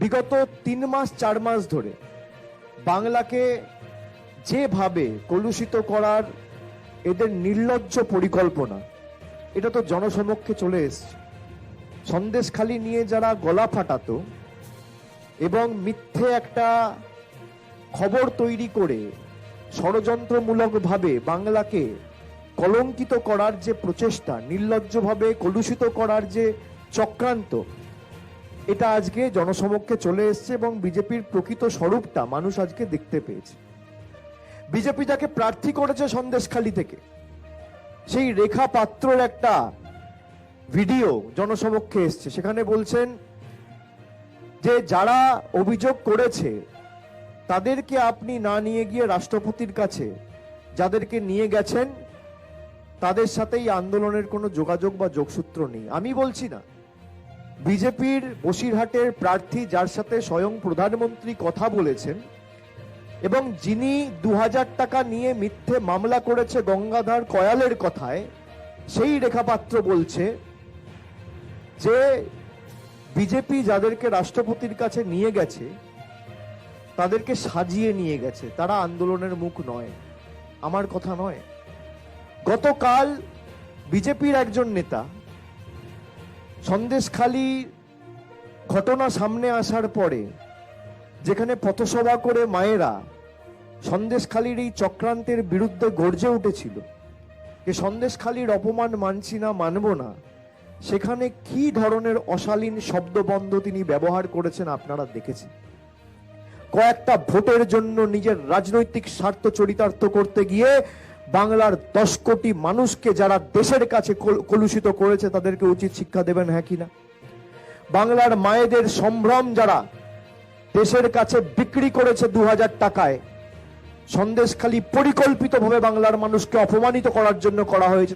বিগত তিন মাস, চার মাস ধরে বাংলাকে যেভাবে কলুষিত করার এদের নির্লজ্জ পরিকল্পনা, এটা তো জনসমক্ষে চলে এসছে। সন্দেশখালি নিয়ে যারা গলা ফাটাতো এবং মিথ্যে একটা খবর তৈরি করে ষড়যন্ত্রমূলকভাবে বাংলাকে কলঙ্কিত করার যে প্রচেষ্টা, নির্লজ্জভাবে কলুষিত করার যে চক্রান্ত এটা আজকে জনসমক্ষে চলে এসছে এবং বিজেপির প্রকৃত স্বরূপটা মানুষ আজকে দেখতে পেয়েছে। বিজেপি যাকে প্রার্থী করেছে সন্দেশখালি থেকে, সেই রেখা পাত্রর একটা ভিডিও জনসমক্ষে এসছে। সেখানে বলছেন যে, যারা অভিযোগ করেছে, তাদেরকে আপনি না নিয়ে গিয়ে রাষ্ট্রপতির কাছে, যাদেরকে নিয়ে গেছেন, তাদের সাথে এই আন্দোলনের কোনো যোগাযোগ বা যোগসূত্র নেই। আমি বলছি না বিজেপির বসিরহাটের প্রার্থী, যার সাথে স্বয়ং প্রধানমন্ত্রী কথা বলেছেন, এবং যিনি দু হাজার টাকা নিয়ে মিথ্যে মামলা করেছে গঙ্গাধর কয়ালের কথায়, সেই রেখাপাত্র বলছে যে বিজেপি যাদেরকে রাষ্ট্রপতির কাছে নিয়ে গেছে, তাদেরকে সাজিয়ে নিয়ে গেছে। তারা আন্দোলনের মুখ নয়। আমার কথা নয়। গতকাল বিজেপির একজন নেতা সন্দেশখালী ঘটনা সামনে আসার পরে, যেখানে পথসভা করে মায়েরা সন্দেশখালীর এই চক্রান্তের বিরুদ্ধে গর্জে উঠেছিল যে সন্দেশখালীর অপমান মানছি না, মানব না, সেখানে কি ধরনের অশালীন শব্দবন্ধ তিনি ব্যবহার করেছেন আপনারা দেখেছেন? কয়েকটা ভোটের জন্য নিজের রাজনৈতিক স্বার্থ চরিতার্থ করতে গিয়ে বাংলার দশ কোটি মানুষকে যারা দেশের কাছে কল- কলুষিত করেছে, তাদেরকে উচিত শিক্ষা দেবেন হ্যাঁ কিনা বাংলার মায়েদের সম্ভ্রম যারা দেশের কাছে বিক্রি করেছে দু হাজার টাকায়, সন্দেশখালী পরিকল্পিতভাবে বাংলার মানুষকে অপমানিত করার জন্য করা হয়েছে।